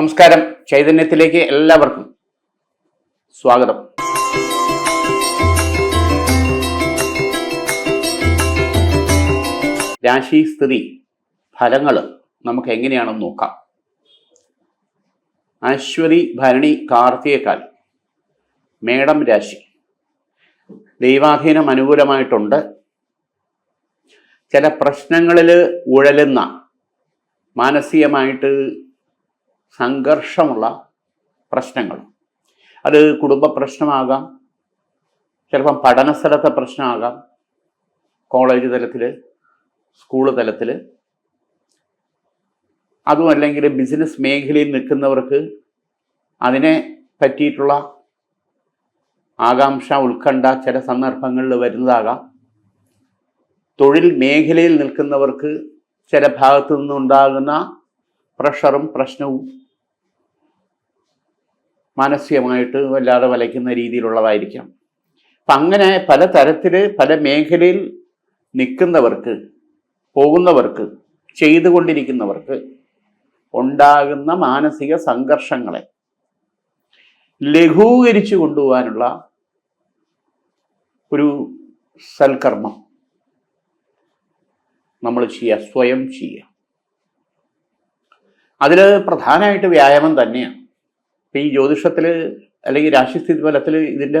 നമസ്കാരം. ചൈതന്യത്തിലേക്ക് എല്ലാവർക്കും സ്വാഗതം. രാശി സ്ഥിതി ഫലങ്ങൾ നമുക്ക് എങ്ങനെയാണെന്ന് നോക്കാം. അശ്വതി ഭരണി കാർത്തികക്കാൽ മേടം രാശി. ദൈവാധീനം അനുകൂലമായിട്ടുണ്ട്. ചില പ്രശ്നങ്ങളിൽ ഉഴലുന്ന മാനസികമായിട്ട് സംഘർഷമുള്ള പ്രശ്നങ്ങൾ. അത് കുടുംബ പ്രശ്നമാകാം ചിലപ്പം പഠന സ്ഥലത്തെ പ്രശ്നമാകാം കോളേജ് തലത്തിൽ സ്കൂൾ തലത്തിൽ അതുമല്ലെങ്കിൽ ബിസിനസ് മേഖലയിൽ നിൽക്കുന്നവർക്ക് അതിനെ പറ്റിയിട്ടുള്ള ആകാംക്ഷ ഉത്കണ്ഠ ചില സന്ദർഭങ്ങളിൽ വരുന്നതാകാം. തൊഴിൽ മേഖലയിൽ നിൽക്കുന്നവർക്ക് ചില ഭാഗത്തു നിന്നുണ്ടാകുന്ന പ്രഷറും പ്രശ്നവും മാനസികമായിട്ട് വല്ലാതെ വലയ്ക്കുന്ന രീതിയിലുള്ളതായിരിക്കാം. അപ്പം അങ്ങനെ പല തരത്തിൽ പല മേഖലയിൽ നിൽക്കുന്നവർക്ക് പോകുന്നവർക്ക് ചെയ്തുകൊണ്ടിരിക്കുന്നവർക്ക് ഉണ്ടാകുന്ന മാനസിക സംഘർഷങ്ങളെ ലഘൂകരിച്ചു കൊണ്ടുപോകാനുള്ള ഒരു സൽക്കർമ്മം നമ്മൾ ചെയ്യുക സ്വയം ചെയ്യുക. അതിൽ പ്രധാനമായിട്ട് വ്യായാമം തന്നെയാണ്. ഇപ്പം ഈ ജ്യോതിഷത്തിൽ അല്ലെങ്കിൽ രാശിസ്ഥിതി ഫലത്തിൽ ഇതിന്റെ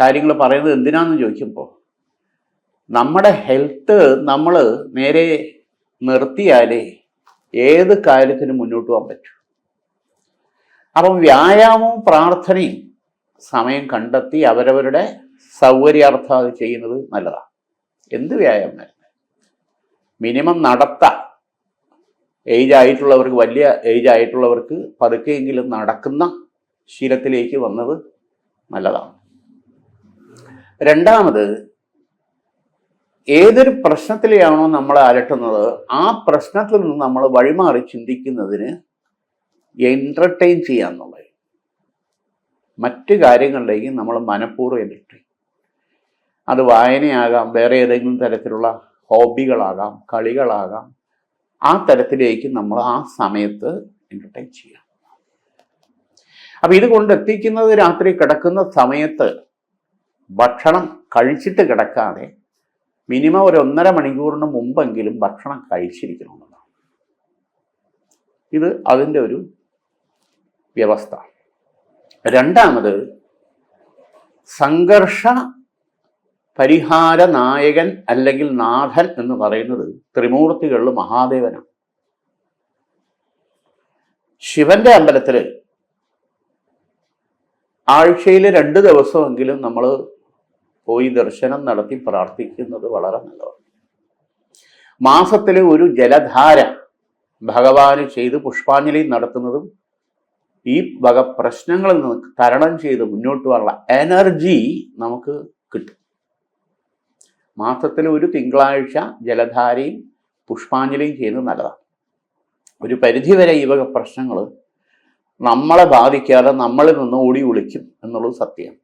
കാര്യങ്ങൾ പറയുന്നത് എന്തിനാന്ന് ചോദിക്കുമ്പോൾ നമ്മുടെ ഹെൽത്ത് നമ്മൾ നേരെ നിർത്തിയാലേ ഏത് കാര്യത്തിനും മുന്നോട്ട് പോകാൻ പറ്റും. അപ്പം വ്യായാമവും പ്രാർത്ഥനയും സമയം കണ്ടെത്തി അവരവരുടെ സൗകര്യാർത്ഥം അത് ചെയ്യുന്നത് നല്ലതാണ് എന്ത് വ്യായാമം മിനിമം നടത്താം ഏജ് ആയിട്ടുള്ളവർക്ക് വലിയ ഏജ് ആയിട്ടുള്ളവർക്ക് പതുക്കെയെങ്കിലും നടക്കുന്ന ശീലത്തിലേക്ക് വന്നത് നല്ലതാണ്. രണ്ടാമത് ഏതൊരു പ്രശ്നത്തിലെയാണോ നമ്മൾ അലട്ടുന്നത് ആ പ്രശ്നത്തിൽ നിന്ന് നമ്മൾ വഴിമാറി ചിന്തിക്കുന്നതിന് എന്റർടൈൻ ചെയ്യാന്നുള്ളത് മറ്റു കാര്യങ്ങളിലേക്ക് നമ്മൾ മനഃപൂർവം എന്റർടൈൻ അത് വായനയാകാം വേറെ ഏതെങ്കിലും തരത്തിലുള്ള ഹോബികളാകാം കളികളാകാം ആ തരത്തിലേക്ക് നമ്മൾ ആ സമയത്ത് എന്റർടൈൻ ചെയ്യാം. അപ്പം ഇത് കൊണ്ടെത്തിക്കുന്നത് രാത്രി കിടക്കുന്ന സമയത്ത് ഭക്ഷണം കഴിച്ചിട്ട് കിടക്കാതെ മിനിമം ഒരു ഒന്നര മണിക്കൂറിന് മുമ്പെങ്കിലും ഭക്ഷണം കഴിച്ചിരിക്കണമെന്നതാണ് ഇത് അതിന്റെ ഒരു വ്യവസ്ഥ. രണ്ടാമത് സംഘർഷ പരിഹാര നായകൻ അല്ലെങ്കിൽ നാഥൻ എന്ന് പറയുന്നത് ത്രിമൂർത്തികളിൽ മഹാദേവനാണ്. ശിവന്റെ അമ്പലത്തിൽ ആഴ്ചയിൽ രണ്ട് ദിവസമെങ്കിലും നമ്മൾ പോയി ദർശനം നടത്തി പ്രാർത്ഥിക്കുന്നത് വളരെ നല്ലതാണ്. മാസത്തിലെ ഒരു ജലധാര ഭഗവാന് ചെയ്ത് പുഷ്പാഞ്ജലി നടത്തുന്നതും ഈ വക പ്രശ്നങ്ങളിൽ നിന്ന് തരണം ചെയ്ത് മുന്നോട്ട് പോകാനുള്ള എനർജി നമുക്ക് മാസത്തിൽ ഒരു തിങ്കളാഴ്ച ജലധാരയും പുഷ്പാഞ്ജലിയും ചെയ്യുന്നത് നല്ലതാണ്. ഒരു പരിധിവരെ ഈ വക പ്രശ്നങ്ങൾ നമ്മളെ ബാധിക്കാതെ നമ്മളിൽ നിന്ന് ഓടി ഒളിക്കും എന്നുള്ളത് സത്യം.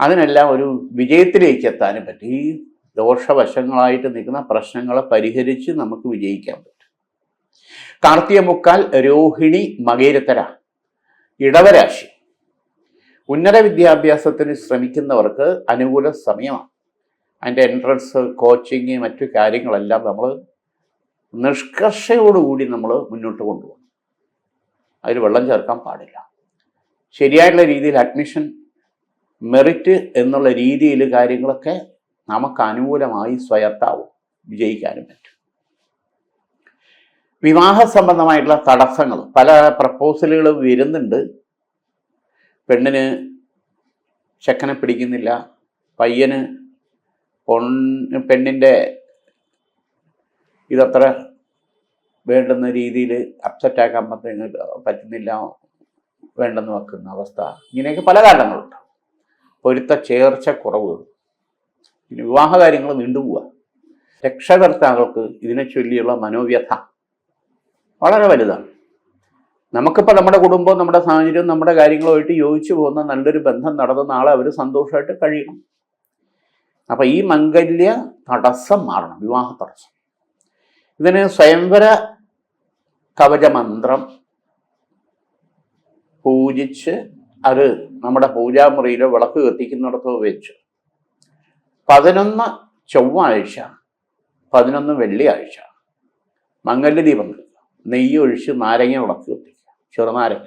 അതിനെല്ലാം ഒരു വിജയത്തിലേക്ക് എത്താനും പറ്റും. ഈ ദോഷവശങ്ങളായിട്ട് നിൽക്കുന്ന പ്രശ്നങ്ങളെ പരിഹരിച്ച് നമുക്ക് വിജയിക്കാൻ പറ്റും. കാർത്തിക മുക്കാൽ രോഹിണി മകേരത്തര ഇടവരാശി. ഉന്നത വിദ്യാഭ്യാസത്തിന് ശ്രമിക്കുന്നവർക്ക് അനുകൂല സമയമാണ്. അതിന്റെ എൻട്രൻസ് കോച്ചിങ് മറ്റു കാര്യങ്ങളെല്ലാം നമ്മൾ നിഷ്കർഷയോടുകൂടി നമ്മൾ മുന്നോട്ട് കൊണ്ടുപോകണം. അതിൽ വെള്ളം ചേർക്കാൻ പാടില്ല. ശരിയായിട്ടുള്ള രീതിയിൽ അഡ്മിഷൻ മെറിറ്റ് എന്നുള്ള രീതിയിൽ കാര്യങ്ങളൊക്കെ നമുക്ക് അനുകൂലമായി സ്വയത്താവും വിജയിക്കാനും പറ്റും. വിവാഹ സംബന്ധമായിട്ടുള്ള തടസ്സങ്ങൾ പല പ്രപ്പോസലുകൾ വരുന്നുണ്ട്. പെണ്ണിന് ചെക്കനെ പിടിക്കുന്നില്ല പയ്യന് പൊണ്ണ് പെണ്ണിന്റെ ഇതത്ര വേണ്ടുന്ന രീതിയിൽ അപ്സെറ്റ് ആക്കാൻ പറ്റുന്ന പറ്റുന്നില്ല വേണ്ടെന്ന് വെക്കുന്ന അവസ്ഥ. ഇങ്ങനെയൊക്കെ പല കാരണങ്ങളുണ്ട്. പൊരുത്ത ചേർച്ച കുറവ്. പിന്നെ വിവാഹ കാര്യങ്ങൾ നീണ്ടുപോവുക രക്ഷകർത്താക്കൾക്ക് ഇതിനെ ചൊല്ലിയുള്ള മനോവ്യഥ വളരെ വലുതാണ്. നമുക്കിപ്പോൾ നമ്മുടെ കുടുംബം നമ്മുടെ സാഹചര്യം നമ്മുടെ കാര്യങ്ങളുമായിട്ട് യോജിച്ചു പോകുന്ന നല്ലൊരു ബന്ധം നടന്ന നാളെ അവർ സന്തോഷമായിട്ട് കഴിയണം. അപ്പം ഈ മംഗല്യ തടസ്സം മാറണം വിവാഹ തടസ്സം. ഇതിന് സ്വയംവര കവചമന്ത്രം പൂജിച്ച് അത് നമ്മുടെ പൂജാമുറിയിലോ വിളക്ക് കത്തിക്കുന്നിടത്തോ വെച്ച്. പതിനൊന്ന് ചൊവ്വാഴ്ച പതിനൊന്ന് വെള്ളിയാഴ്ച മംഗല്യ ദീപം നെയ്യ് ഒഴിച്ച് നാരങ്ങ വിളക്ക് കത്തിക്കുക ചെറുനാരങ്ങ.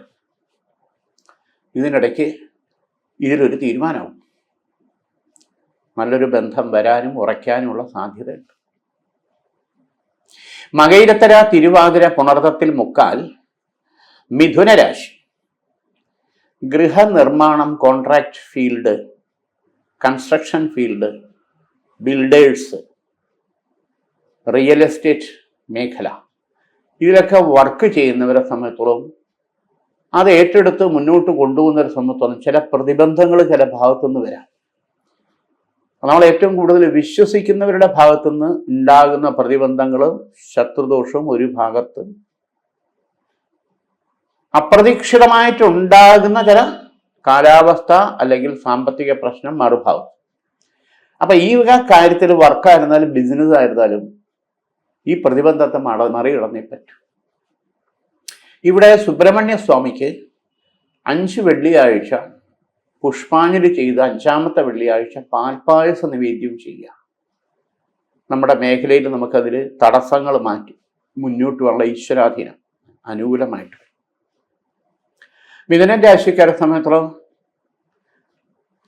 ഇതിനിടയ്ക്ക് ഇതിലൊരു തീരുമാനവും നല്ലൊരു ബന്ധം വരാനും ഉറയ്ക്കാനുമുള്ള സാധ്യതയുണ്ട്. മകയിരത്തര തിരുവാതിര പുണർത്തത്തിൽ മുക്കാൽ മിഥുനരാശി ഗൃഹനിർമ്മാണം contract field construction field builders real estate മേഖല ഇതിലൊക്കെ വർക്ക് ചെയ്യുന്നവരെ സംബന്ധിച്ചോളം അത് ഏറ്റെടുത്ത് മുന്നോട്ട് കൊണ്ടുപോകുന്നവരെ സംബന്ധിച്ചോളം ചില പ്രതിബന്ധങ്ങൾ ചില ഭാഗത്തുനിന്ന് വരാം. നമ്മൾ ഏറ്റവും കൂടുതൽ വിശ്വസിക്കുന്നവരുടെ ഭാഗത്തുനിന്ന് ഉണ്ടാകുന്ന പ്രതിബന്ധങ്ങളും ശത്രുദോഷവും ഒരു ഭാഗത്ത് അപ്രതീക്ഷിതമായിട്ടുണ്ടാകുന്ന ചില കാലാവസ്ഥ അല്ലെങ്കിൽ സാമ്പത്തിക പ്രശ്നം മറുഭാവം അപ്പൊ ഈ കാര്യത്തിൽ വർക്കായിരുന്നാലും ബിസിനസ് ആയിരുന്നാലും ഈ പ്രതിബന്ധത്തെ മട മറികടന്നേ പറ്റും. ഇവിടെ സുബ്രഹ്മണ്യ സ്വാമിക്ക് അഞ്ച് വെള്ളിയാഴ്ച പുഷ്പാഞ്ജലി ചെയ്ത് അഞ്ചാമത്തെ വെള്ളിയാഴ്ച പാൽപ്പായസ നിവേദ്യം ചെയ്യുക. നമ്മുടെ മേഖലയിൽ നമുക്കതിൽ തടസ്സങ്ങൾ മാറ്റി മുന്നോട്ട് വള്ള ഈശ്വരാധീനം അനുകൂലമായിട്ട് മിഥുന രാശിക്കാരെ സംബന്ധിച്ചിടത്തോളം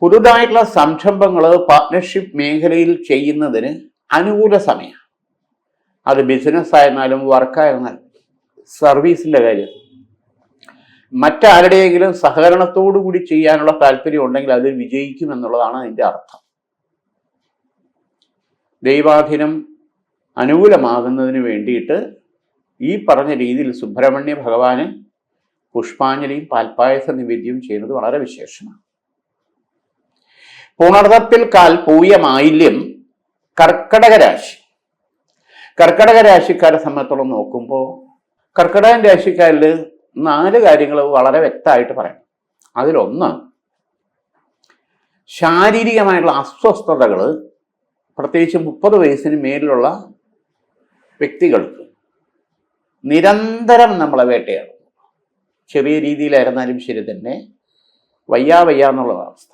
പുതുതായിട്ടുള്ള സംരംഭങ്ങൾ പാർട്ട്ണർഷിപ്പ് മേഖലയിൽ ചെയ്യുന്നതിന് അനുകൂല സമയം അത് ബിസിനസ് ആയിരുന്നാലും വർക്കായിരുന്നാലും സർവീസിന്റെ കാര്യം മറ്റാരുടെയെങ്കിലും സഹകരണത്തോടു കൂടി ചെയ്യാനുള്ള താല്പര്യം ഉണ്ടെങ്കിൽ അത് വിജയിക്കും എന്നുള്ളതാണ് അതിന്റെ അർത്ഥം. ദൈവാധീനം അനുകൂലമാകുന്നതിന് വേണ്ടിയിട്ട് ഈ പറഞ്ഞ രീതിയിൽ സുബ്രഹ്മണ്യ ഭഗവാന് പുഷ്പാഞ്ജലിയും പാൽപ്പായസ നിവേദ്യവും ചെയ്യുന്നത് വളരെ വിശേഷമാണ്. പുണർതപ്പിൽ കാൽ പൂയ പൂയമായില്യം കർക്കടക രാശി. കർക്കടക രാശിക്കാരെ സംബന്ധിച്ചോളം നോക്കുമ്പോൾ കർക്കടക രാശിക്കാരിൽ നാല് കാര്യങ്ങൾ വളരെ വ്യക്തമായിട്ട് പറയാം. അതിലൊന്ന് ശാരീരികമായിട്ടുള്ള അസ്വസ്ഥതകൾ പ്രത്യേകിച്ച് മുപ്പത് വയസ്സിന് മേലിലുള്ള വ്യക്തികൾക്ക് നിരന്തരം നമ്മളെ വേട്ടയാണ് ചെറിയ രീതിയിലായിരുന്നാലും ശരി തന്നെ വയ്യാ വയ്യ എന്നുള്ള അവസ്ഥ.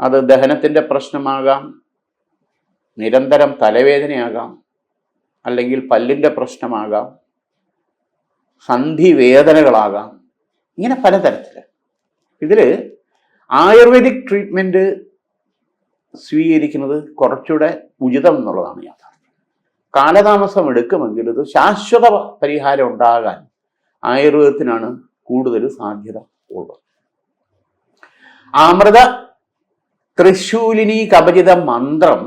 അത് ദഹനത്തിന്റെ പ്രശ്നമാകാം നിരന്തരം തലവേദനയാകാം അല്ലെങ്കിൽ പല്ലിന്റെ പ്രശ്നമാകാം സന്ധി വേദനകളാകാം ഇങ്ങനെ പലതരത്തിൽ ഇതിൽ ആയുർവേദിക് ട്രീറ്റ്മെന്റ് സ്വീകരിക്കുന്നത് കുറച്ചുകൂടെ ഉചിതം എന്നുള്ളതാണ് യാഥാർത്ഥ്യം. കാലതാമസം എടുക്കുമെങ്കിലും ഇത് ശാശ്വത പരിഹാരം ഉണ്ടാകാൻ ആയുർവേദത്തിനാണ് കൂടുതൽ സാധ്യത ഉള്ളത്. അമൃത തൃശൂലിനി കപചിത മന്ത്രം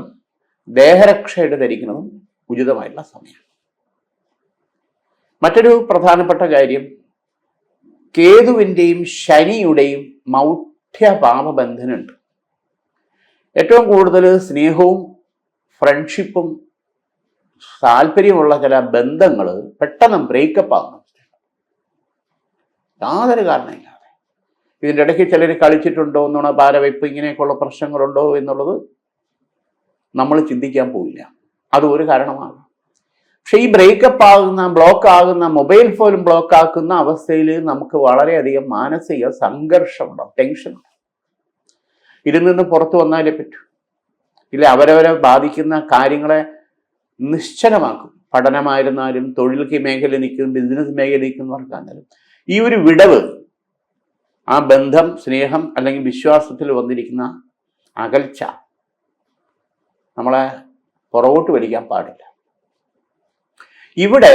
ദേഹരക്ഷയുടെ ധരിക്കുന്നതും ഉചിതമായിട്ടുള്ള സമയം മറ്റൊരു പ്രധാനപ്പെട്ട കാര്യം കേതുവിന്റെയും ശനിയുടെയും മൗഢ്യപാപബന്ധനുണ്ട്. ഏറ്റവും കൂടുതൽ സ്നേഹവും ഫ്രണ്ട്ഷിപ്പും താല്പര്യമുള്ള ചില ബന്ധങ്ങൾ പെട്ടെന്ന് ബ്രേക്കപ്പ് ആകുന്നു യാതൊരു കാരണമില്ലാതെ ഇതിന്റെ ഇടയ്ക്ക് ചിലർ കളിച്ചിട്ടുണ്ടോ എന്നുള്ള ഭാരവയ്പ് ഇങ്ങനെയൊക്കെയുള്ള പ്രശ്നങ്ങളുണ്ടോ എന്നുള്ളത് നമ്മൾ ചിന്തിക്കാൻ പോവില്ല. അത് ഒരു കാരണമാണ് പക്ഷെ ഈ ബ്രേക്കപ്പ് ആകുന്ന ബ്ലോക്ക് ആകുന്ന മൊബൈൽ ഫോൺ ബ്ലോക്ക് ആക്കുന്ന അവസ്ഥയിൽ നമുക്ക് വളരെയധികം മാനസിക സംഘർഷമുണ്ടാവും ടെൻഷൻ ഇതിൽ നിന്ന് പുറത്തു വന്നാലേ പറ്റൂ. ഇല്ല അവരവരെ ബാധിക്കുന്ന കാര്യങ്ങളെ നിശ്ചലമാക്കും. പഠനമായിരുന്നാലും തൊഴിൽ മേഖല നിൽക്കുന്ന ബിസിനസ് മേഖല നിൽക്കുന്നവർക്കാണെങ്കിലും. ഈ ഒരു വിടവ് ആ ബന്ധം സ്നേഹം അല്ലെങ്കിൽ വിശ്വാസത്തിൽ വന്നിരിക്കുന്ന അകൽച്ച നമ്മളെ പുറകോട്ട് വലിക്കാൻ പാടില്ല. ഇവിടെ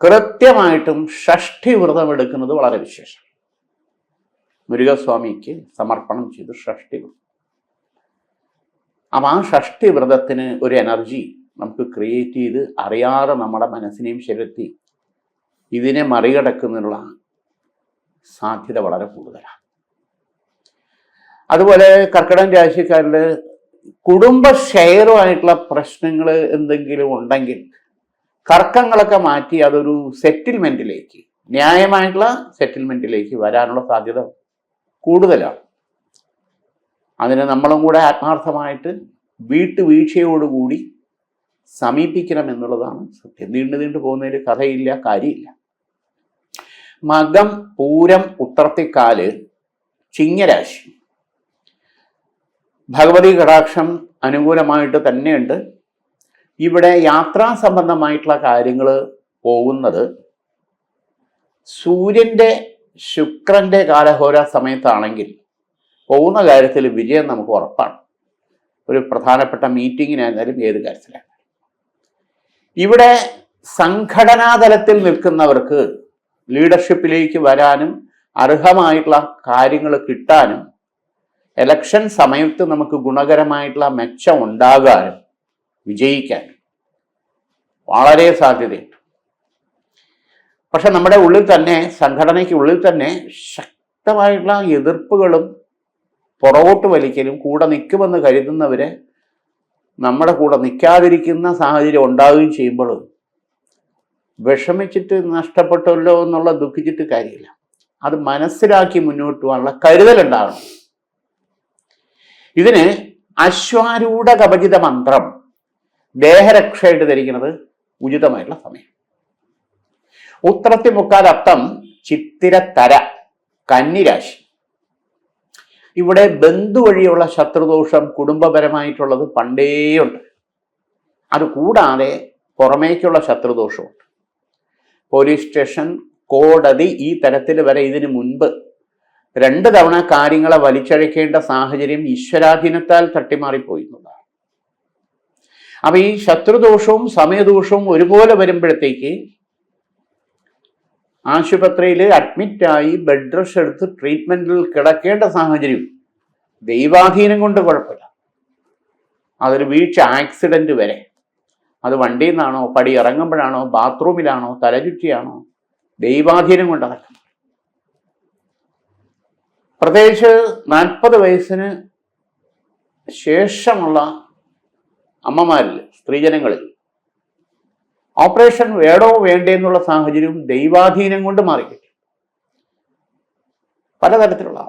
കൃത്യമായിട്ടും ഷഷ്ഠി വ്രതം എടുക്കുന്നത് വളരെ വിശേഷം. മുരുകസ്വാമിക്ക് സമർപ്പണം ചെയ്തു ഷഷ്ടി വ്രതം. അപ്പം ആ ഷഷ്ടി വ്രതത്തിന് ഒരു എനർജി നമുക്ക് ക്രിയേറ്റ് ചെയ്ത് അറിയാതെ നമ്മുടെ മനസ്സിനെയും ശരത്തി ഇതിനെ മറികടക്കുന്നതിനുള്ള സാധ്യത വളരെ കൂടുതലാണ്. അതുപോലെ കർക്കിടകം രാശിക്കാരുടെ കുടുംബ ഷെയറുമായിട്ടുള്ള പ്രശ്നങ്ങൾ എന്തെങ്കിലും ഉണ്ടെങ്കിൽ തർക്കങ്ങളൊക്കെ മാറ്റി അതൊരു സെറ്റിൽമെന്റിലേക്ക് ന്യായമായിട്ടുള്ള സെറ്റിൽമെന്റിലേക്ക് വരാനുള്ള സാധ്യത കൂടുതലാണ്. അതിന് നമ്മളും കൂടെ ആത്മാർത്ഥമായിട്ട് വീട്ടുവീഴ്ചയോടുകൂടി സമീപിക്കണം എന്നുള്ളതാണ് സത്യം. നീണ്ടു നീണ്ടു പോകുന്നതിൽ കഥയില്ല കാര്യമില്ല. മകം പൂരം ഉത്രത്തിക്കാൽ ചിങ്ങരാശി. ഭഗവതി കടാക്ഷം അനുകൂലമായിട്ട് തന്നെയുണ്ട്. ഇവിടെ യാത്രാ സംബന്ധമായിട്ടുള്ള കാര്യങ്ങൾ പോകുന്നത് സൂര്യന്റെ ശുക്രന്റെ കാലഹോര സമയത്താണെങ്കിൽ പോകുന്ന കാര്യത്തിൽ വിജയം നമുക്ക് ഉറപ്പാണ്. ഒരു പ്രധാനപ്പെട്ട മീറ്റിങ്ങിനായിരുന്നാലും ഏത് കാര്യത്തിലാണ് ഇവിടെ സംഘടനാതലത്തിൽ നിൽക്കുന്നവർക്ക് ലീഡർഷിപ്പിലേക്ക് വരാനും അർഹമായിട്ടുള്ള കാര്യങ്ങൾ കിട്ടാനും എലക്ഷൻ സമയത്ത് നമുക്ക് ഗുണകരമായിട്ടുള്ള മെച്ചം ഉണ്ടാകാനും വിജയിക്കാനും വളരെ സാധ്യതയുണ്ട്. പക്ഷെ നമ്മുടെ ഉള്ളിൽ തന്നെ സംഘടനയ്ക്ക് ഉള്ളിൽ തന്നെ ശക്തമായിട്ടുള്ള എതിർപ്പുകളും പുറകോട്ട് വലിക്കലും കൂടെ നിൽക്കുമെന്ന് കരുതുന്നവരെ നമ്മുടെ കൂടെ നിൽക്കാതിരിക്കുന്ന സാഹചര്യം ഉണ്ടാവുകയും ചെയ്യുമ്പോഴും വിഷമിച്ചിട്ട് നഷ്ടപ്പെട്ടല്ലോ എന്നുള്ള ദുഃഖിച്ചിട്ട് കാര്യമില്ല. അത് മനസ്സിലാക്കി മുന്നോട്ട് പോകാനുള്ള കരുതലുണ്ടാകണം ഇതിന് അശ്വാരൂഢ കവചിത മന്ത്രം ദേഹരക്ഷയായിട്ട് ധരിക്കുന്നത് ഉചിതമായിട്ടുള്ള സമയം. ഉത്രത്തി മുക്കാൽ അത്തം ചിത്തിരത്തര കന്നിരാശി. ഇവിടെ ബന്ധു വഴിയുള്ള ശത്രുദോഷം കുടുംബപരമായിട്ടുള്ളത് പണ്ടേയുണ്ട് അത് കൂടാതെ പുറമേക്കുള്ള ശത്രുദോഷമുണ്ട്. പോലീസ് സ്റ്റേഷൻ കോടതി ഈ തരത്തിൽ വരെ ഇതിനു മുൻപ് രണ്ട് തവണ കാര്യങ്ങളെ വലിച്ചഴക്കേണ്ട സാഹചര്യം ഈശ്വരാധീനത്താൽ തട്ടിമാറിപ്പോയി എന്നുള്ളതാണ്. അപ്പൊ ഈ ശത്രുദോഷവും സമയദോഷവും ഒരുപോലെ വരുമ്പോഴത്തേക്ക് ആശുപത്രിയിൽ അഡ്മിറ്റായി ബെഡ് റെസ്റ്റ് എടുത്ത് ട്രീറ്റ്മെന്റിൽ കിടക്കേണ്ട സാഹചര്യം. ദൈവാധീനം കൊണ്ട് കുഴപ്പമില്ല. അതൊരു വീഴ്ച ആക്സിഡന്റ് വരെ. അത് വണ്ടിയിൽ നിന്നാണോ പടി ഇറങ്ങുമ്പോഴാണോ ബാത്റൂമിലാണോ തലചുറ്റിയാണോ ദൈവാധീനം കൊണ്ട് നടക്കണം പ്രത്യേകിച്ച് നാൽപ്പത് വയസ്സിന് ശേഷമുള്ള അമ്മമാരിൽ സ്ത്രീജനങ്ങളിൽ ഓപ്പറേഷൻ വേണോ വേണ്ടേ എന്നുള്ള സാഹചര്യവും ദൈവാധീനം കൊണ്ട് മാറിക്കിട്ടും. പലതരത്തിലുള്ള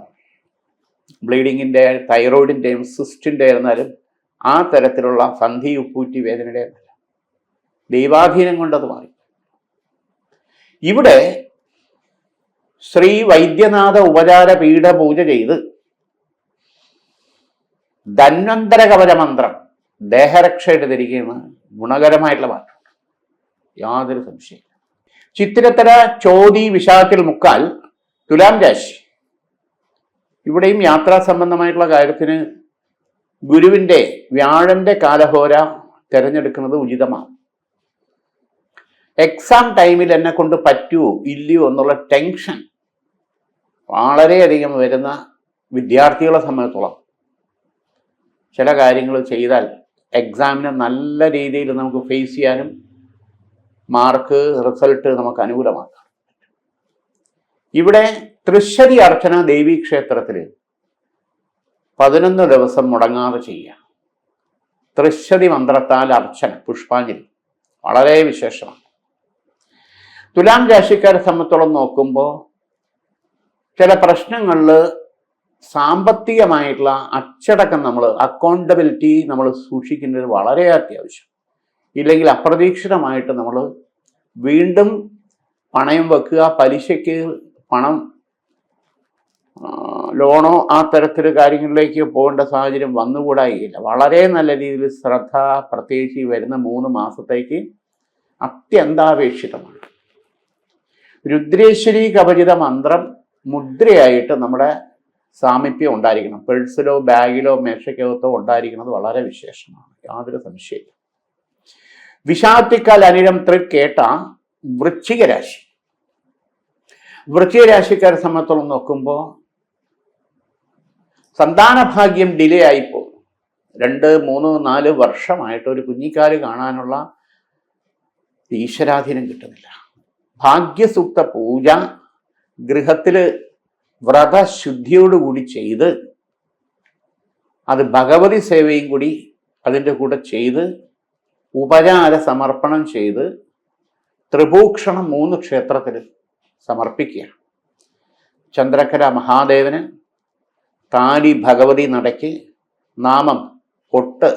ബ്ലീഡിങ്ങിന്റെ തൈറോയിഡിന്റെയും സിസ്റ്റിന്റെ ആയിരുന്നാലും ആ തരത്തിലുള്ള സന്ധി ഉപ്പൂറ്റി വേദനയുടെ എന്നല്ല ദൈവാധീനം കൊണ്ടത് മാറി. ഇവിടെ ശ്രീ വൈദ്യനാഥ ഉപചാര പീഠ പൂജ ചെയ്ത് ധന്വന്തര കവച ദേഹരക്ഷയുടെ ധരിക്കുന്ന ഗുണകരമായിട്ടുള്ള മാറ്റം യാതൊരു സംശയമില്ല. ചിത്തിരത്തര ചോതി വിഷാദത്തിൽ മുക്കാൽ തുലാം രാശി. ഇവിടെയും യാത്രാ സംബന്ധമായിട്ടുള്ള കാര്യത്തിന് ഗുരുവിന്റെ വ്യാഴന്റെ കാലഹോര തിരഞ്ഞെടുക്കുന്നത് ഉചിതമാണ്. എക്സാം ടൈമിൽ എന്നെ കൊണ്ട് പറ്റുമോ ഇല്ലയോ എന്നുള്ള ടെൻഷൻ വളരെയധികം വരുന്ന വിദ്യാർത്ഥികളെ സംബന്ധിച്ചോളം ചില കാര്യങ്ങൾ ചെയ്താൽ എക്സാമിനെ നല്ല രീതിയിൽ നമുക്ക് ഫേസ് ചെയ്യാനും മാർക്ക് റിസൾട്ട് നമുക്ക് അനുകൂലമാക്കാം. ഇവിടെ തൃശ്ശരി അർച്ചന ദേവീ ക്ഷേത്രത്തിൽ പതിനൊന്ന് ദിവസം മുടങ്ങാതെ ചെയ്യുക തൃശ്ശതി മന്ത്രത്താൽ അർച്ചന പുഷ്പാഞ്ജലി. വളരെ വിശേഷമാണ്. തുലാം രാശിക്കാരെ സംബന്ധിച്ചോളം നോക്കുമ്പോൾ ചില പ്രശ്നങ്ങളിൽ സാമ്പത്തികമായിട്ടുള്ള അച്ചടക്കം നമ്മൾ അക്കൗണ്ടബിലിറ്റി നമ്മൾ സൂക്ഷിക്കുന്നത് വളരെ അത്യാവശ്യം. ഇല്ലെങ്കിൽ അപ്രതീക്ഷിതമായിട്ട് നമ്മൾ വീണ്ടും പണയം വെക്കുക പലിശയ്ക്ക് പണം ലോണോ ആ തരത്തിൽ കാര്യങ്ങളിലേക്ക് പോകേണ്ട സാഹചര്യം വന്നുകൂടായില്ല വളരെ നല്ല രീതിയിൽ ശ്രദ്ധ പ്രത്യേകിച്ച് വരുന്ന മൂന്ന് മാസത്തേക്ക് അത്യന്താപേക്ഷിതമാണ്. രുദ്രേശ്വരി കവചിത മന്ത്രം മുദ്രയായിട്ട് നമ്മുടെ സാമീപ്യം ഉണ്ടായിരിക്കണം. പേഴ്സിലോ ബാഗിലോ മേശയ്ക്കകത്തോ ഉണ്ടായിരിക്കുന്നത് വളരെ വിശേഷമാണ്. യാതൊരു സംശയമില്ല വിഷാത്തിക്കാൽ അനിരം തൃക്കേട്ട വൃശ്ചികരാശി. വൃശ്ചികരാശിക്കാരെ വൃശ്ചിക രാശിക്കാരെ സംബന്ധിച്ചോളം നോക്കുമ്പോൾ സന്താനഭാഗ്യം ഡിലേ ആയിപ്പോ രണ്ട് മൂന്ന് നാല് വർഷമായിട്ട് ഒരു കുഞ്ഞിക്കാൽ കാണാനുള്ള ഈശ്വരാധീനം കിട്ടുന്നില്ല. ഭാഗ്യസൂക്ത പൂജ ഗൃഹത്തിൽ വ്രതശുദ്ധിയോടുകൂടി ചെയ്ത് അത് ഭഗവതി സേവയും കൂടി അതിന്റെ കൂടെ ചെയ്ത് ഉപചാര സമർപ്പണം ചെയ്ത് ത്രിഭൂക്ഷണം മൂന്ന് ക്ഷേത്രത്തിൽ സമർപ്പിക്കുക ചന്ദ്രക്കര മഹാദേവന് താലി ഭഗവതി നടയ്ക്ക് നാമം ഒട്ട്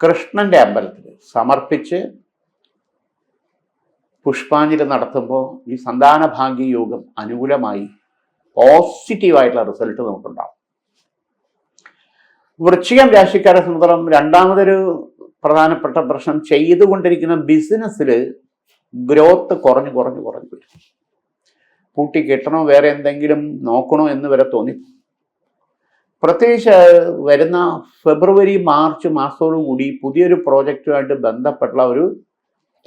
കൃഷ്ണന്റെ അമ്പലത്തിൽ സമർപ്പിച്ച് പുഷ്പാഞ്ജലി നടത്തുമ്പോൾ ഈ സന്താന ഭാഗ്യ യോഗം അനുകൂലമായി പോസിറ്റീവായിട്ടുള്ള റിസൾട്ട് നമുക്കുണ്ടാവും. വൃശ്ചികം രാശിക്കാരെ സംബന്ധിച്ചിടത്തോളം രണ്ടാമതൊരു പ്രധാനപ്പെട്ട പ്രശ്നം ചെയ്തുകൊണ്ടിരിക്കുന്ന ബിസിനസ്സിൽ ഗ്രോത്ത് കുറഞ്ഞു കുറഞ്ഞു കുറഞ്ഞു വരും. പൂട്ടി കെട്ടണോ വേറെ എന്തെങ്കിലും നോക്കണോ എന്ന് വരെ തോന്നി. പ്രത്യേകിച്ച് വരുന്ന ഫെബ്രുവരി മാർച്ച് മാസത്തോടുകൂടി പുതിയൊരു പ്രോജക്റ്റുമായിട്ട് ബന്ധപ്പെട്ട ഒരു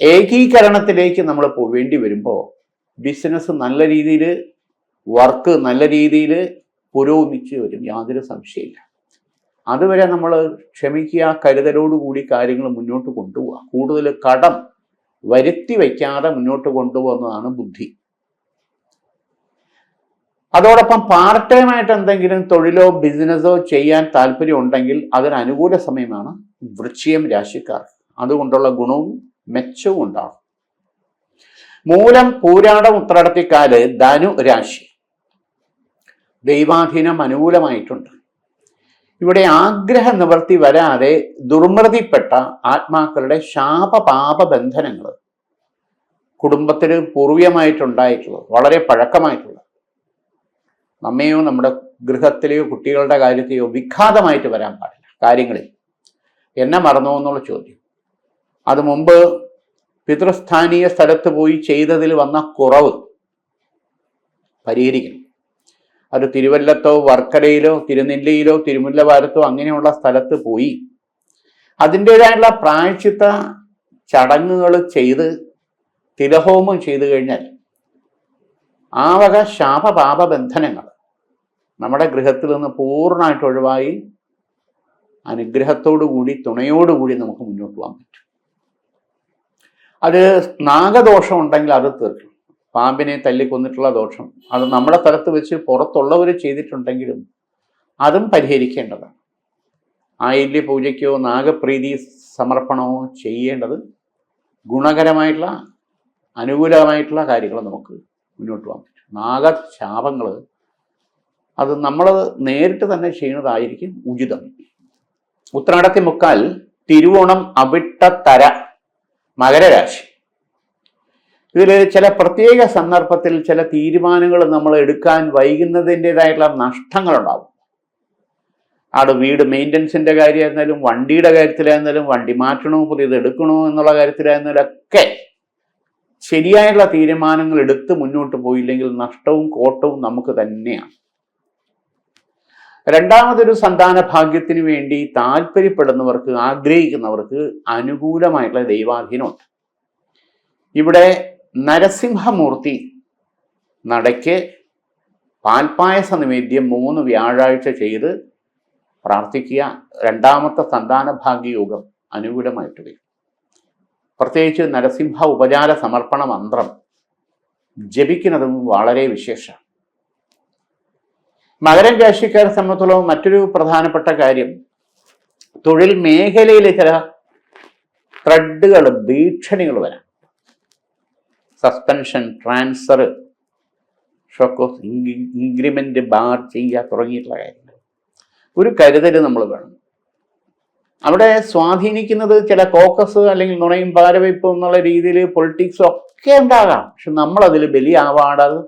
ഏകീകരണത്തിലേക്ക് നമ്മൾ പോവേണ്ടി വരുമ്പോൾ ബിസിനസ് നല്ല രീതിയിൽ വർക്ക് നല്ല രീതിയിൽ പുരോഗമിച്ച് വരും. യാതൊരു സംശയമില്ല. അതുവരെ നമ്മൾ ക്ഷമിക്കുക കരുതലോടുകൂടി കാര്യങ്ങൾ മുന്നോട്ട് കൊണ്ടുപോവുക കൂടുതൽ കടം വരുത്തി വയ്ക്കാതെ മുന്നോട്ട് കൊണ്ടുപോകുന്നതാണ് ബുദ്ധി. അതോടൊപ്പം പാർട്ട് ടൈം ആയിട്ട് എന്തെങ്കിലും തൊഴിലോ ബിസിനസ്സോ ചെയ്യാൻ താല്പര്യം ഉണ്ടെങ്കിൽ അതിനനുകൂല സമയമാണ് വൃശ്ചികം രാശിക്കാർ അതുകൊണ്ടുള്ള ഗുണവും മെച്ചവും ഉണ്ടാകും. മൂലം പൂരാടം ഉത്രാടത്തിക്കാൽ ധനു രാശി. ദൈവാധീനം അനുകൂലമായിട്ടുണ്ട്. ഇവിടെ ആഗ്രഹ നിവർത്തി വരാതെ ദുർമൃതിപ്പെട്ട ആത്മാക്കളുടെ ശാപപാപ ബന്ധനങ്ങൾ കുടുംബത്തിന് പൂർവീയമായിട്ടുണ്ടായിട്ടുള്ളത് വളരെ പഴക്കമായിട്ടുള്ളത്. നമ്മയോ നമ്മുടെ ഗൃഹത്തിലെയോ കുട്ടികളുടെ കാര്യത്തെയോ വിഘാതമായിട്ട് വരാൻ പാടില്ല കാര്യങ്ങളിൽ. എന്നെ മറന്നോ എന്നുള്ള ചോദ്യം. അത് മുമ്പ് പിതൃസ്ഥാനീയ സ്ഥലത്ത് പോയി ചെയ്തതിൽ വന്ന കുറവ് പരിഹരിക്കണം. അത് തിരുവല്ലത്തോ വർക്കലയിലോ തിരുനെല്ലിയിലോ തിരുമുല്ലവാരത്തോ അങ്ങനെയുള്ള സ്ഥലത്ത് പോയി. അതിന്റെതായുള്ള പ്രായച്ചിത്ത ചടങ്ങുകൾ ചെയ്ത് തിലഹോമം ചെയ്തു കഴിഞ്ഞാൽ ആ വക ശാപപാപ ബന്ധനങ്ങൾ നമ്മുടെ ഗൃഹത്തിൽ നിന്ന് പൂർണമായിട്ട് ഒഴിവായി അനുഗ്രഹത്തോടു കൂടി തുണയോടുകൂടി നമുക്ക് മുന്നോട്ട് പോകാൻ പറ്റും. അത് നാഗദോഷം ഉണ്ടെങ്കിൽ അത് തീർക്കും പാമ്പിനെ തല്ലിക്കൊന്നിട്ടുള്ള ദോഷം. അത് നമ്മുടെ സ്ഥലത്ത് വെച്ച് പുറത്തുള്ളവർ ചെയ്തിട്ടുണ്ടെങ്കിലും അതും പരിഹരിക്കേണ്ടതാണ്. ആയില്യ പൂജയ്ക്കോ നാഗപ്രീതി സമർപ്പണമോ ചെയ്യേണ്ടത് ഗുണകരമായിട്ടുള്ള അനുകൂലമായിട്ടുള്ള കാര്യങ്ങൾ നമുക്ക് മുന്നോട്ട് പോകാൻ പറ്റും. നാഗശാപങ്ങൾ അത് നമ്മൾ നേരിട്ട് തന്നെ ചെയ്യുന്നതായിരിക്കും ഉചിതം. ഉത്രാടത്തെ മുക്കാൽ തിരുവോണം അവിട്ടത്തര മകരരാശി. ഇതിൽ ചില പ്രത്യേക സന്ദർഭത്തിൽ ചില തീരുമാനങ്ങൾ നമ്മൾ എടുക്കാൻ വൈകുന്നതിന്റെതായിട്ടുള്ള നഷ്ടങ്ങളുണ്ടാവും. ആട് വീട് മെയിന്റനൻസിന്റെ കാര്യമായിരുന്നാലും വണ്ടിയുടെ കാര്യത്തിലായിരുന്നാലും വണ്ടി മാറ്റണോ പുതിയത് എടുക്കണോ എന്നുള്ള കാര്യത്തിലായിരുന്നാലും ഒക്കെ ശരിയായുള്ള തീരുമാനങ്ങൾ എടുത്ത് മുന്നോട്ട് പോയില്ലെങ്കിൽ നഷ്ടവും കോട്ടവും നമുക്ക് തന്നെയാണ്. രണ്ടാമതൊരു സന്താന ഭാഗ്യത്തിന് വേണ്ടി താല്പര്യപ്പെടുന്നവർക്ക് ആഗ്രഹിക്കുന്നവർക്ക് അനുകൂലമായിട്ടുള്ള ദൈവാധീനമുണ്ട്. ഇവിടെ നരസിംഹമൂർത്തി നടയ്ക്ക് പാൽപായസ നിവേദ്യം മൂന്ന് വ്യാഴാഴ്ച ചെയ്ത് പ്രാർത്ഥിക്കുക. രണ്ടാമത്തെ സന്താന ഭാഗ്യയോഗം അനുകൂലമായിട്ട് വരും. പ്രത്യേകിച്ച് നരസിംഹ ഉപചാര സമർപ്പണ മന്ത്രം ജപിക്കുന്നതും വളരെ വിശേഷമാണ്. മകരം രാശിക്കാരെ സംബന്ധിച്ചോളം മറ്റൊരു പ്രധാനപ്പെട്ട കാര്യം തൊഴിൽ മേഖലയിലെ ചില ത്രെഡുകൾ ഭീഷണികൾ വരാം. Suspension transfer shock off increment bar ചെയ്യുക തുടങ്ങിയിട്ടുള്ള കാര്യങ്ങൾ. ഒരു കരുതൽ നമ്മൾ വേണം. അവിടെ സ്വാധീനിക്കുന്നത് ചില കോക്കസ് അല്ലെങ്കിൽ നുണയും പാരവയ്പും എന്നുള്ള രീതിയിൽ പൊളിറ്റിക്സും ഒക്കെ ഉണ്ടാകാം. പക്ഷെ നമ്മളതിൽ ബലിയാവാടാതെ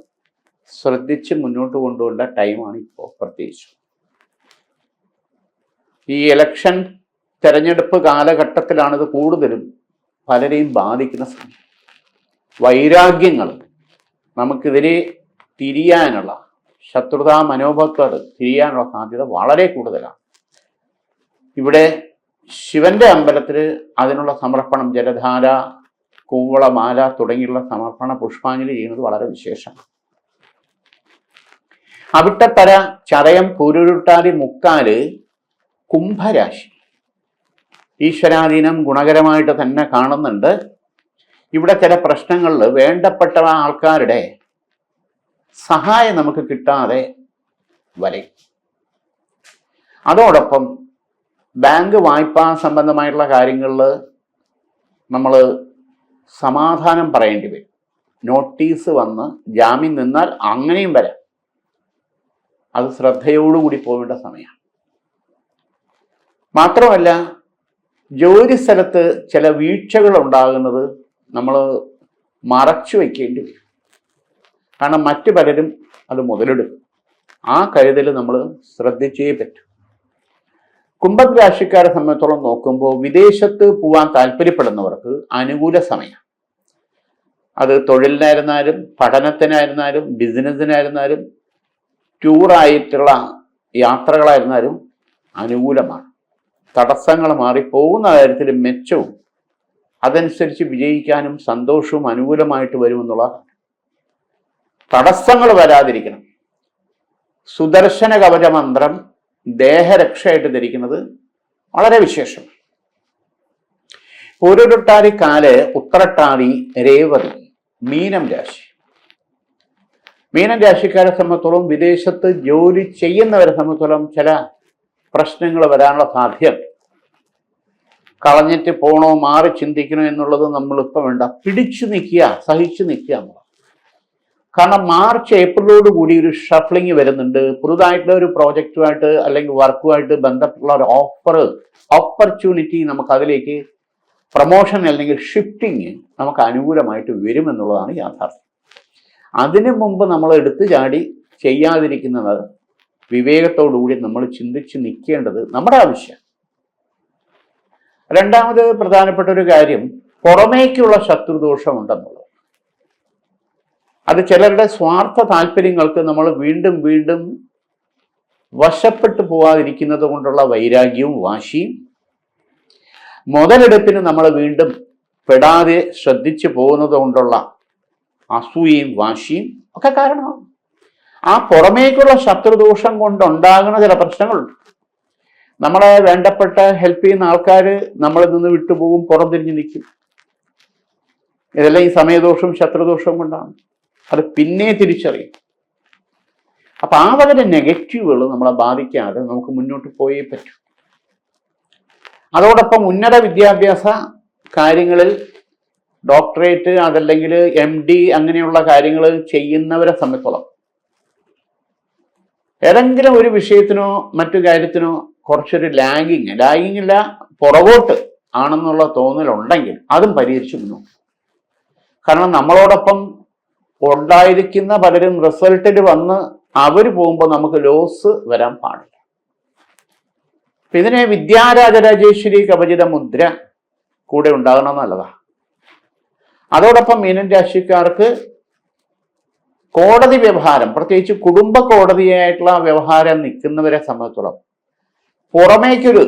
ശ്രദ്ധിച്ച് മുന്നോട്ട് കൊണ്ടുപോകേണ്ട ടൈമാണ് ഇപ്പോൾ പ്രത്യേകിച്ച്. ഈ ഇലക്ഷൻ തെരഞ്ഞെടുപ്പ് കാലഘട്ടത്തിലാണിത് കൂടുതലും പലരെയും ബാധിക്കുന്ന സമയം. വൈരാഗ്യങ്ങൾ. നമുക്കെതിരെ തിരിയാനുള്ള ശത്രുതാ മനോഭാവത്തോട് തിരിയാനുള്ള സാധ്യത വളരെ കൂടുതലാണ്. ഇവിടെ ശിവന്റെ അമ്പലത്തിൽ അതിനുള്ള സമർപ്പണം ജലധാര കൂവളമാല തുടങ്ങിയുള്ള സമർപ്പണ പുഷ്പാഞ്ജലി ചെയ്യുന്നത് വളരെ വിശേഷമാണ് അവിട്ടത്തര ചതയം പൂരുരുട്ടാതി മുക്കാൽ കുംഭരാശി. ഈശ്വരാധീനം ഗുണകരമായിട്ട് തന്നെ കാണുന്നുണ്ട്. ഇവിടെ ചില പ്രശ്നങ്ങളിൽ വേണ്ടപ്പെട്ട ആൾക്കാരുടെ സഹായം നമുക്ക് കിട്ടാതെ വരെ. അതോടൊപ്പം ബാങ്ക് വായ്പാ സംബന്ധമായിട്ടുള്ള കാര്യങ്ങളിൽ നമ്മൾ സമാധാനം പറയേണ്ടി വരും. നോട്ടീസ് വന്ന് ജാമ്യം നിന്നാൽ അങ്ങനെയും വരാം. അത് ശ്രദ്ധയോടുകൂടി പോകേണ്ട സമയമാണ്. മാത്രമല്ല ജോലി സ്ഥലത്ത് ചില വീഴ്ചകൾ ഉണ്ടാകുന്നത് നമ്മൾ മറച്ചു വയ്ക്കേണ്ടി വരും. കാരണം മറ്റു പലരും അത് മുതലെടുക്കും ആ കരുതൽ നമ്മൾ ശ്രദ്ധിച്ചേ പറ്റും. കുംഭം രാശിക്കാരെ സംബന്ധിച്ചോളം നോക്കുമ്പോൾ വിദേശത്ത് പോവാൻ താല്പര്യപ്പെടുന്നവർക്ക് അനുകൂല സമയം. അത് തൊഴിലിനായിരുന്നാലും പഠനത്തിനായിരുന്നാലും ബിസിനസ്സിനായിരുന്നാലും ടൂറായിട്ടുള്ള യാത്രകളായിരുന്നാലും അനുകൂലമാണ്. തടസ്സങ്ങൾ മാറി പോകുന്ന കാര്യത്തിൽ മെച്ചവും അതനുസരിച്ച് വിജയിക്കാനും സന്തോഷവും അനുകൂലമായിട്ട് വരുമെന്നുള്ള തടസ്സങ്ങൾ വരാതിരിക്കണം. സുദർശന കവചമന്ത്രം ദേഹരക്ഷയായിട്ട് ധരിക്കുന്നത് വളരെ വിശേഷം. പൂരുരുട്ടാതി കാൽ ഉത്തരട്ടാതി രേവതി മീനം രാശി. മീനം രാശിക്കാരെ സംബന്ധിച്ചോളം വിദേശത്ത് ജോലി ചെയ്യുന്നവരെ സംബന്ധിച്ചോളം ചില പ്രശ്നങ്ങൾ വരാനുള്ള സാധ്യത കളഞ്ഞിട്ട് പോണോ മാറി ചിന്തിക്കണോ എന്നുള്ളത് നമ്മളിപ്പോൾ വേണ്ട. പിടിച്ചു നിൽക്കുക സഹിച്ചു നിൽക്കുക എന്നുള്ളത് കാരണം മാർച്ച് ഏപ്രിലോട് കൂടി ഒരു ഷഫ്ലിംഗ് വരുന്നുണ്ട്. പുതുതായിട്ടുള്ള ഒരു പ്രോജക്റ്റുമായിട്ട് അല്ലെങ്കിൽ വർക്കുമായിട്ട് ബന്ധപ്പെട്ടുള്ള ഒരു ഓഫർ ഓപ്പർച്യൂണിറ്റി നമുക്ക് അതിലേക്ക് പ്രൊമോഷൻ അല്ലെങ്കിൽ ഷിഫ്റ്റിങ് നമുക്ക് അനുകൂലമായിട്ട് വരുമെന്നുള്ളതാണ് യാഥാർത്ഥ്യം. അതിനു മുമ്പ് നമ്മൾ എടുത്തു ചാടി ചെയ്യാതിരിക്കുന്നത് വിവേകത്തോടുകൂടി നമ്മൾ ചിന്തിച്ച് നിൽക്കേണ്ടത് നമ്മുടെ ആവശ്യം രണ്ടാമത് പ്രധാനപ്പെട്ട ഒരു കാര്യം പുറമേക്കുള്ള ശത്രുദോഷം ഉണ്ടെന്നുള്ളത് അത് ചിലരുടെ സ്വാർത്ഥ താല്പര്യങ്ങൾക്ക് നമ്മൾ വീണ്ടും വീണ്ടും വശപ്പെട്ടു പോകാതിരിക്കുന്നത് കൊണ്ടുള്ള വൈരാഗ്യവും വാശിയും മുതലെടുപ്പിന് നമ്മൾ വീണ്ടും പെടാതെ ശ്രദ്ധിച്ചു പോകുന്നത് കൊണ്ടുള്ള അസൂയയും വാശിയും ഒക്കെ കാരണമാണ്. ആ പുറമേക്കുള്ള ശത്രുദോഷം കൊണ്ടുണ്ടാകുന്ന ചില പ്രശ്നങ്ങളുണ്ട്. നമ്മളെ വേണ്ടപ്പെട്ട ഹെൽപ്പ് ചെയ്യുന്ന ആൾക്കാർ നമ്മളിൽ നിന്ന് വിട്ടുപോകും പുറംതിരിഞ്ഞ് നിൽക്കും. ഇതെല്ലാം ഈ സമയദോഷവും ശത്രുദോഷവും കൊണ്ടാണ്. അത് പിന്നെ തിരിച്ചറിയും. അപ്പൊ ആ വകയുടെ നെഗറ്റീവുകൾ നമ്മളെ ബാധിക്കാതെ നമുക്ക് മുന്നോട്ട് പോയേ പറ്റൂ. അതോടൊപ്പം ഉന്നത വിദ്യാഭ്യാസ കാര്യങ്ങളിൽ ഡോക്ടറേറ്റ് അതല്ലെങ്കിൽ എം ഡി അങ്ങനെയുള്ള കാര്യങ്ങൾ ചെയ്യുന്നവരെ സംബന്ധിച്ചോളം. ഏതെങ്കിലും ഒരു വിഷയത്തിനോ മറ്റു കാര്യത്തിനോ കുറച്ചൊരു ലാഗിങ് ലാഗിങ് ഇല്ല പുറകോട്ട് ആണെന്നുള്ള തോന്നലുണ്ടെങ്കിൽ അതും പരിഹരിച്ചു മുന്നോട്ട് കാരണം നമ്മളോടൊപ്പം ഉണ്ടായിരിക്കുന്ന പലരും റിസൾട്ടിൽ വന്ന് അവർ പോകുമ്പോൾ നമുക്ക് ലോസ് വരാൻ പാടില്ല. ഇതിനെ വിദ്യാരാജരാജേശ്വരി കവചിത മുദ്ര കൂടെ ഉണ്ടാകണം എന്നുള്ളതാ അതോടൊപ്പം മീനൻ രാശിക്കാർക്ക് കോടതി വ്യവഹാരം പ്രത്യേകിച്ച് കുടുംബ കോടതിയായിട്ടുള്ള വ്യവഹാരം നിൽക്കുന്നവരെ സംബന്ധിച്ചോളം പുറമേക്കൊരു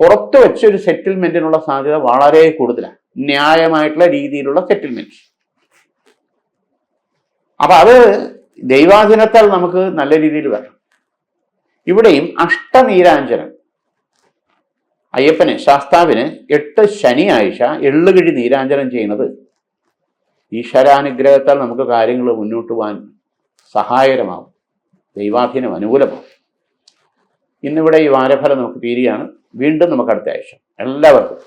പുറത്ത് വെച്ചൊരു സെറ്റിൽമെന്റിനുള്ള സാധ്യത വളരെ കൂടുതലാണ് ന്യായമായിട്ടുള്ള രീതിയിലുള്ള സെറ്റിൽമെന്റ് അപ്പൊ അത് ദൈവാധീനത്താൽ നമുക്ക് നല്ല രീതിയിൽ വരണം. ഇവിടെയും അഷ്ടനീരാഞ്ജനം. അയ്യപ്പന് ശാസ്താവിന് എട്ട് ശനിയാഴ്ച എള്ളുകിഴി നീരാഞ്ചനം ചെയ്യുന്നത് ഈശ്വരാനുഗ്രഹത്താൽ നമുക്ക് കാര്യങ്ങൾ മുന്നോട്ട് പോകാൻ സഹായകരമാവും. ദൈവാധീനം അനുകൂലമാവും. ഇന്നിവിടെ ഈ വാരഫലം നമുക്ക് തീരുകയാണ്. വീണ്ടും നമുക്ക് അടുത്ത ആഴ്ച. എല്ലാവർക്കും